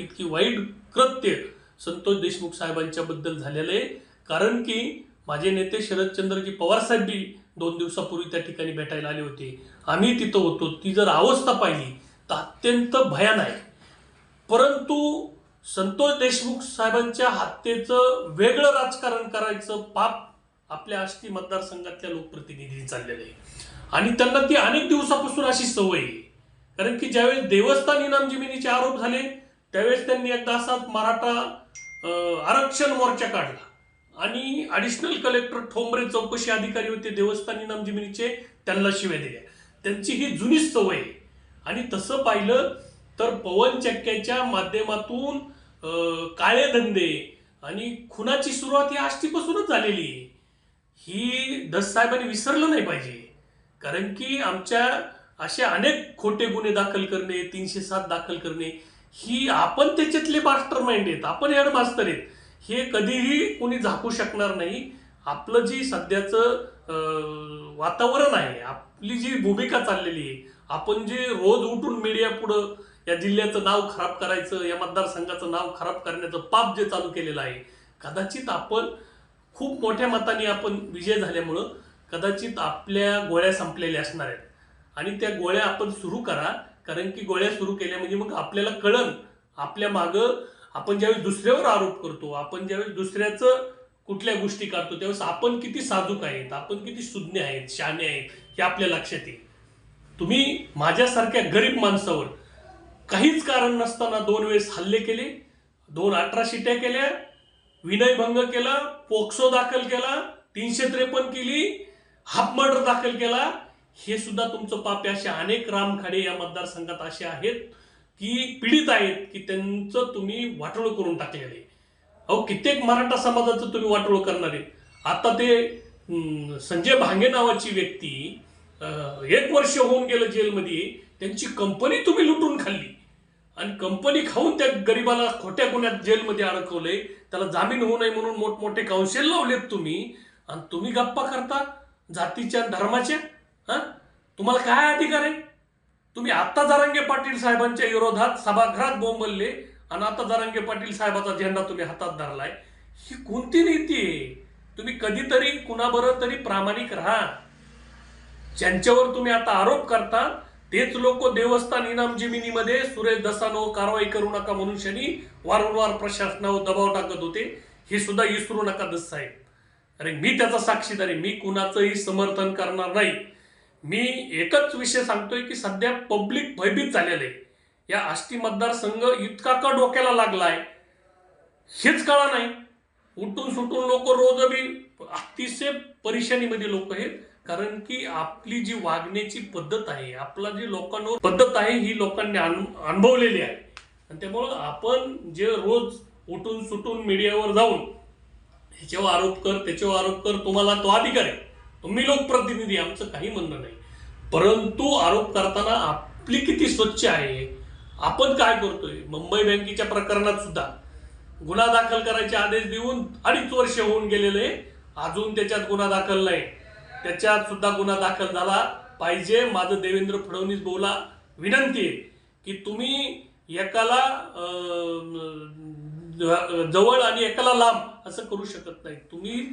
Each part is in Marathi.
इतकी वाईट कृत्य संतोष देशमुख साहेबांच्याबद्दल झालेलं आहे. कारण की माझे नेते शरदचंद्रजी पवार साहेब बी दोन दिवसापूर्वी त्या ठिकाणी भेटायला आले होते. आम्ही तिथं होतो. ती जर अवस्था पाहिली तर अत्यंत भयान आहे परंतु संतोष देशमुख साहेबांच्या हत्येचं वेगळं राजकारण करायचं पाप आपल्या आष्टी मतदारसंघातल्या लोकप्रतिनिधी चाललेलं आहे. आणि त्यांना ती अनेक दिवसापासून अशी सवय आहे. कारण की ज्यावेळेस देवस्थान इनाम जमिनीचे आरोप झाले त्यावेळेस त्यांनी एकदा असाच मराठा आरक्षण मोर्चा काढला. आणि ॲडिशनल कलेक्टर ठोंबरे चौकशी अधिकारी होते देवस्थानी नामजमिनीचे त्यांना शिवे दिल्या. त्यांची ही जुनीच सवय. आहे आणि तसं पाहिलं तर पवन चक्क्याच्या माध्यमातून काळे धंदे आणि खुनाची सुरुवात ही आष्टीपासूनच झालेली आहे. ही दस साहेबांनी विसरलं नाही पाहिजे. कारण की आमच्या असे अनेक खोटे गुन्हे दाखल करणे तीनशे सात दाखल करणे ही आपण त्याच्यातले मास्टर माइंड आहेत आपण हेड मास्तर आहेत. हे कधीही कोणी झाकू शकणार नाही. आपलं जी सध्याचं वातावरण आहे आपली जी भूमिका चाललेली आहे आपण जे रोज उठून मीडिया पुढं या जिल्ह्याचं नाव खराब करायचं या मतदारसंघाचं नाव खराब करण्याचं पाप जे चालू केलेलं आहे कदाचित आपण खूप मोठ्या मताने आपण विजय झाल्यामुळं कदाचित आपल्या गोळ्या संपलेल्या असणार आहेत. आणि त्या गोळ्या आपण सुरू करा कारण की गोळ्या सुरू केल्या म्हणजे मग आपल्याला कळन आपल्या मागं आपण ज्यावेळेस दुसऱ्यावर आरोप करतो आपण ज्यावेळेस दुसऱ्याचं कुठल्या गोष्टी काढतो त्यावेळेस आपण किती साधूक आहेत आपण किती सुज्ञ आहेत शाने आहेत हे आपल्या लक्षात येईल. तुम्ही माझ्यासारख्या गरीब माणसावर काहीच कारण नसताना दोन वेळेस हल्ले केले दोन अठरा शिट्या केल्या विनयभंग केला पोक्सो दाखल केला तीनशे त्रेपन्न केली हाफ मर्डर दाखल केला हे सुद्धा तुमचं पाप आहे. असे अनेक रामखाडे या मतदारसंघात असे आहेत की पीडित आहेत की त्यांचं तुम्ही वाटोळ करून टाकलेलं आहे. अहो कित्येक मराठा समाजाचं तुम्ही वाटोळ करणार आहे. आता ते संजय भांगे नावाची व्यक्ती एक वर्ष होऊन गेलं जेलमध्ये त्यांची कंपनी तुम्ही लुटून खाल्ली. आणि कंपनी खाऊन त्या गरिबाला खोट्या गुन्ह्यात जेलमध्ये अडकवलंय. त्याला जामीन होऊ नये म्हणून मोठमोठे काउन्सिल लावलेत तुम्ही. आणि तुम्ही गप्पा करता जातीच्या धर्माच्या? हां? तुम्हाला काय अधिकार आहे? तुम्ही आत्ता जरांगे पाटील साहेबांच्या विरोधात सभागृहात बोंबलले आणि आता जरांगे पाटील साहेबाचा झेंडा तुम्ही हातात धरलाय. ही कोणती नीती आहे? तुम्ही कधीतरी कुणाबरोबर तरी प्रामाणिक राहा. ज्यांच्यावर तुम्ही आता आरोप करता तेच लोक देवस्थान इनाम जमिनीमध्ये सुरेश दसानो कारवाई करू नका म्हणून शनी वारंवार प्रशासनावर दबाव टाकत होते. हे सुद्धा विसरू नका दस साहेब. अरे मी त्याचा साक्षीदार आहे. मी कुणाचंही समर्थन करणार नाही. मी एकच विषय सांगतोय की सध्या पब्लिक भयभीत झालेलं आहे. या आष्टी मतदारसंघ इतका का डोक्याला लागलाय? हेच कळा नाही. उठून सुटून लोक रोज बी अतिशय परेशानीमध्ये लोक आहेत. कारण की आपली जी वागण्याची पद्धत आहे आपला जी लोकांवर पद्धत आहे ही लोकांनी अनु- अनुभवलेली आहे. आणि त्यामुळं आपण जे रोज उठून सुटून मीडियावर जाऊन ह्याच्यावर आरोप कर त्याच्यावर आरोप कर तुम्हाला तो अधिकार आहे. तुम्ही लोकप्रतिनिधी आमचं काही म्हणणं नाही. परंतु आरोप करताना आपली किती स्वच्छ आहे आपण काय करतोय? मुंबई बँकेच्या प्रकरणात सुद्धा गुन्हा दाखल करायचे आदेश देऊन अडीच वर्ष होऊन गेलेले अजून त्याच्यात गुन्हा दाखल नाही. त्याच्यात सुद्धा गुन्हा दाखल झाला पाहिजे. माझं देवेंद्र फडणवीस बोला विनंती आहे की तुम्ही एकाला जवळ आणि एकाला लांब असं करू शकत नाही. तुम्ही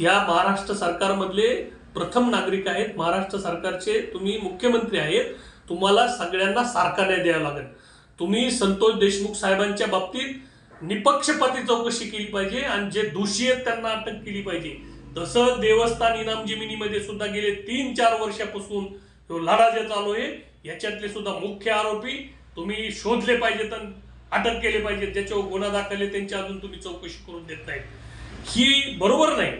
या महाराष्ट्र सरकारमधले प्रथम नागरिक आहेत. महाराष्ट्र सरकारचे तुम्ही मुख्यमंत्री आहेत. तुम्हाला सगळ्यांना सारखा न्याय द्यावा लागेल. तुम्ही संतोष देशमुख साहेबांच्या बाबतीत निपक्षपाती चौकशी केली पाहिजे आणि जे दोषी आहेत त्यांना अटक केली पाहिजे. तसं देवस्थान इनाम जमिनीमध्ये सुद्धा गेले तीन चार वर्षापासून जो लढा जे चालू आहे याच्यातले सुद्धा मुख्य आरोपी तुम्ही शोधले पाहिजेत आणि अटक केले पाहिजेत. ज्याच्यावर गुन्हा दाखल आहे त्यांची अजून तुम्ही चौकशी करून देत नाही ही बरोबर नाही.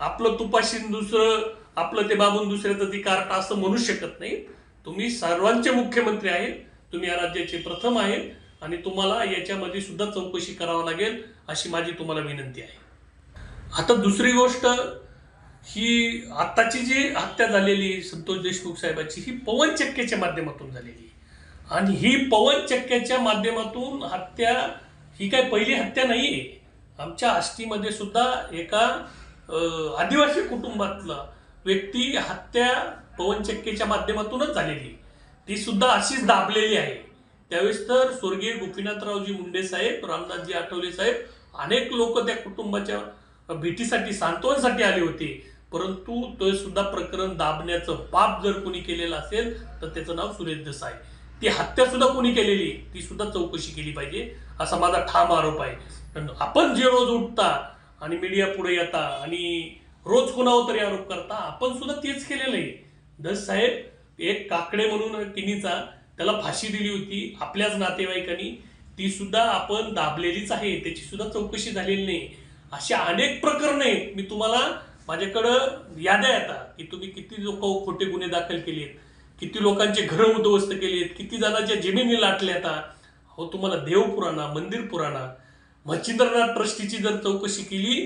आपलं तुपाशी दुसरं आपलं ते बाबून दुसऱ्याचं ती कार्ट असं म्हणू शकत नाही. तुम्ही सर्वांचे मुख्यमंत्री आहेत तुम्ही या राज्याचे प्रथम आहेत आणि तुम्हाला याच्यामध्ये सुद्धा चौकशी करावं लागेल अशी माझी तुम्हाला विनंती आहे. आता दुसरी गोष्ट ही आत्ताची जी हत्या झालेली आहे संतोष देशमुख साहेबाची ही पवन चक्क्याच्या माध्यमातून झालेली. आहे आणि ही पवन चक्क्याच्या माध्यमातून हत्या ही काय पहिली हत्या नाही आहे आमच्या आष्टीमध्ये सुद्धा एका आदिवासी कुटुंबातला व्यक्ती हत्या पवन चक्कीच्या माध्यमातूनच झालेली. ती सुद्धा अशीच दाबलेली आहे. त्यावेळेस तर स्वर्गीय गोपीनाथरावजी मुंडे साहेब रामदासजी आठवले साहेब अनेक लोक त्या कुटुंबाच्या भेटीसाठी सांत्वनसाठी आले होते. परंतु तो सुद्धा प्रकरण दाबण्याचं पाप जर कोणी केलेलं असेल तर त्याचं नाव सुरेश देसाई ती हत्या सुद्धा कोणी केलेली ती सुद्धा चौकशी केली पाहिजे असा माझा ठाम आरोप आहे. पण आपण जे रोज उठता आणि मीडिया पुढे येता आणि रोज कुणावर तरी आरोप करता आपण सुद्धा तेच केलेलं आहे. दस साहेब एक काकडे म्हणून किनीचा त्याला फाशी दिली होती आपल्याच नातेवाईकांनी. ती सुद्धा आपण दाबलेलीच आहे त्याची सुद्धा चौकशी झालेली नाही. अशा अनेक प्रकरण आहेत. मी तुम्हाला माझ्याकडं याद्या येतात की तुम्ही किती लोक खोटे गुन्हे दाखल केले आहेत किती लोकांचे घरं उद्ध्वस्त केलेत आहेत किती जणांच्या जमिनी लाटल्या आता हो तुम्हाला देव पुराणा मंदिर पुराणा मच्छिंद्रनाथ ट्रस्टीची जर चौकशी केली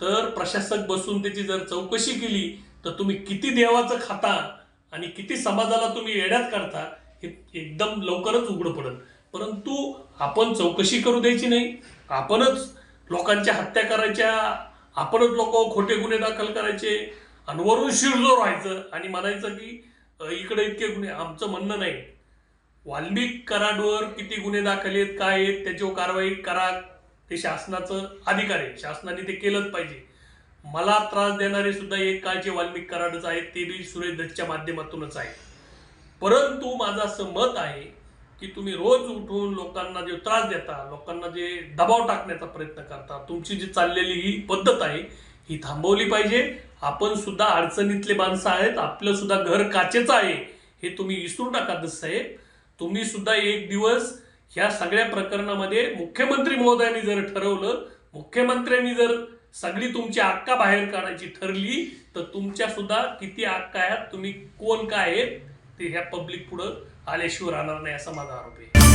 तर प्रशासक बसून त्याची जर चौकशी केली तर तुम्ही किती देवाचं खाता आणि किती समाजाला तुम्ही येड्यात काढता हे एकदम लवकरच उघड पडेल. परंतु आपण चौकशी करू द्यायची नाही. आपणच लोकांच्या हत्या करायच्या आपणच लोक खोटे गुन्हे दाखल करायचे आणि वरून शिरजोर व्हायचं आणि म्हणायचं की इकडे इतके गुन्हे आमचं म्हणणं नाही. वाल्मिक कराडवर किती गुन्हे दाखल आहेत काय आहेत त्याच्यावर कारवाई करा ते शासनाचं अधिकार आहे. शासनाने ते केलंच पाहिजे. मला त्रास देणारे सुद्धा एक काळचे वाल्मिक कराडच आहेत. ते बी सुरेश दत्तच्या माध्यमातूनच आहे परंतु माझं असं मत आहे की तुम्ही रोज उठून लोकांना जे त्रास देता लोकांना जे दबाव टाकण्याचा प्रयत्न करता तुमची जी चाललेली ही पद्धत आहे ही थांबवली पाहिजे. आपण सुद्धा अडचणीतले माणसं आहेत. आपलं सुद्धा घर काचेचं आहे. हे तुम्ही विसरू नका दस साहेब. तुम्ही सुद्धा एक दिवस ह्या सगळ्या प्रकरणामध्ये मुख्यमंत्री महोदयांनी जर ठरवलं मुख्यमंत्र्यांनी जर सगळी तुमची अक्का बाहेर काढायची ठरली तर तुमच्या सुद्धा किती अक्का आहेत तुम्ही कोण काय आहेत ते ह्या पब्लिक पुढं आल्याशिवाय राहणार नाही असा माझा आरोप आहे.